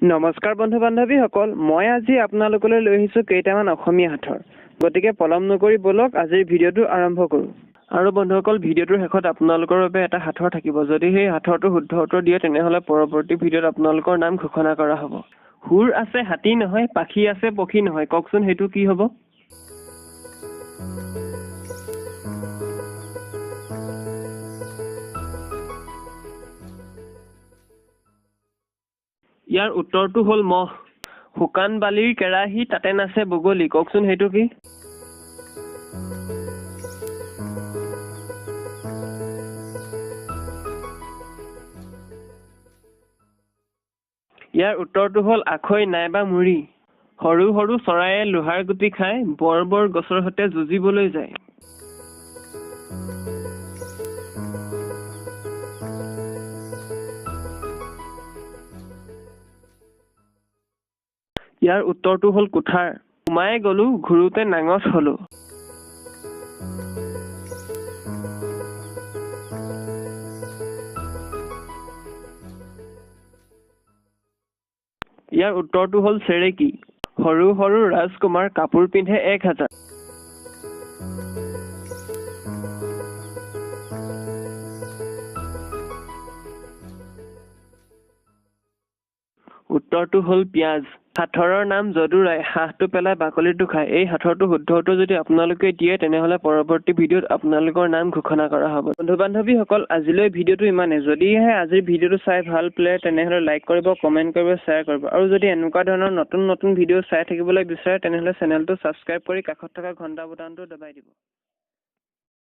নমস্কাৰ বন্ধু বান্ধৱীসকল মই আজি আপোনালোকলৈ লৈ আহিছোঁ কেইটামান অসমীয়া সাঁথৰ গতিকে পলম নকৰি ব'লক আজিৰ ভিডিঅ'টো আৰম্ভ কৰোঁ। আৰু বন্ধুসকল ভিডিঅ'টোৰ শেষত আপোনালোকৰ বাবে এটা সাঁথৰ থাকিব। যদি সেই সাঁথৰটো শুদ্ধ উত্তৰ দিয়ে তেনেহ'লে পৰৱৰ্তী ভিডিঅ'ত আপোনালোকৰ নাম ঘোষণা কৰা হ'ব। সুৰ আছে হাতী নহয় পাখি আছে পক্ষী নহয়। কওকচোন সেইটো কি হ'ব? ইয়াৰ উত্তৰটো হ'ল মহ। শুকান বালিৰ কেৰাহী তাতে নাচে বগলী। কওকচোন সেইটো কি? ইয়াৰ উত্তৰটো হ'ল আখৈ নাইবা মুড়ি। সৰু সৰু চৰায়ে লোহাৰ গুটি খাই বৰ বৰ গছৰ সৈতে যুঁজিবলৈ যায়। ইয়াৰ উত্তৰটো হ'ল কুঠাৰ। সোমাই গলো ঘূৰোতে নাঙচ হলো। ইয়াৰ উত্তৰটো হ'ল চেৰেকী। সৰু সৰু ৰাজকুমাৰ কাপোৰ পিন্ধে এক হাজাৰ। উত্তৰটো হ'ল পিঁয়াজ। সাঁথৰৰ নাম যদুৰায় হাঁহটো পেলাই বাকলিটো খায়। এই সাঁথৰটো শুদ্ধ উত্তৰ যদি আপোনালোকে দিয়ে তেনেহ'লে পৰৱৰ্তী ভিডিঅ'ত আপোনালোকৰ নাম ঘোষণা কৰা হ'ব। বন্ধু বান্ধৱীসকল আজিলৈ ভিডিঅ'টো ইমানেই। যদিহে আজিৰ ভিডিঅ'টো চাই ভাল পালে তেনেহ'লে লাইক কৰিব কমেণ্ট কৰিব শ্বেয়াৰ কৰিব। আৰু যদি এনেকুৱা ধৰণৰ নতুন নতুন ভিডিঅ' চাই থাকিবলৈ বিচাৰে তেনেহ'লে চেনেলটো ছাবস্ক্ৰাইব কৰি কাষত থকা ঘণ্টা বুটামটো দবাই দিব।